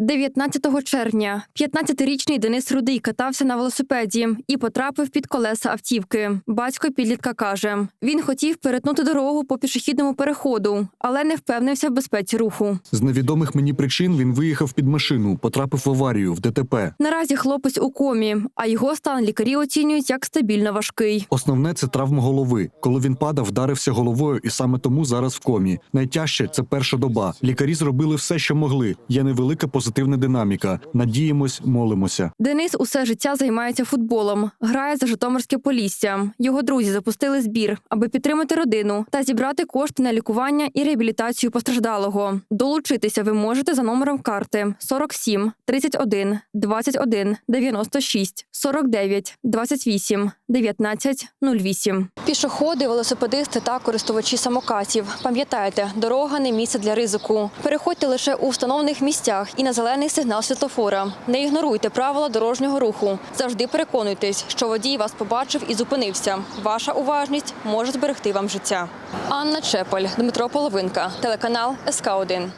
19 червня 15-річний Денис Рудий катався на велосипеді і потрапив під колеса автівки. Батько підлітка каже: він хотів перетнути дорогу по пішохідному переходу, але не впевнився в безпеці руху. З невідомих мені причин він виїхав під машину, потрапив в аварію в ДТП. Наразі хлопець у комі, а його стан лікарі оцінюють як стабільно важкий. Основне це травма голови. Коли він падав, вдарився головою, і саме тому зараз в комі. Найтяжче це перша доба. Лікарі зробили все, що могли. Є невелика позитивна динаміка. Надіємось, молимося. Денис усе життя займається футболом, грає за Житомирське Полісся. Його друзі запустили збір, аби підтримати родину та зібрати кошти на лікування і реабілітацію постраждалого. Долучитися ви можете за номером карти 47 31 21 96 49 28 19 08. Пішоходи, велосипедисти та користувачі самокатів. Пам'ятайте, дорога не місце для ризику. Переходьте лише у встановлених місцях і на зелений сигнал світлофора. Не ігноруйте правила дорожнього руху. Завжди переконуйтесь, що водій вас побачив і зупинився. Ваша уважність може зберегти вам життя. Анна Чепель, Дмитро Половинка, телеканал СК 1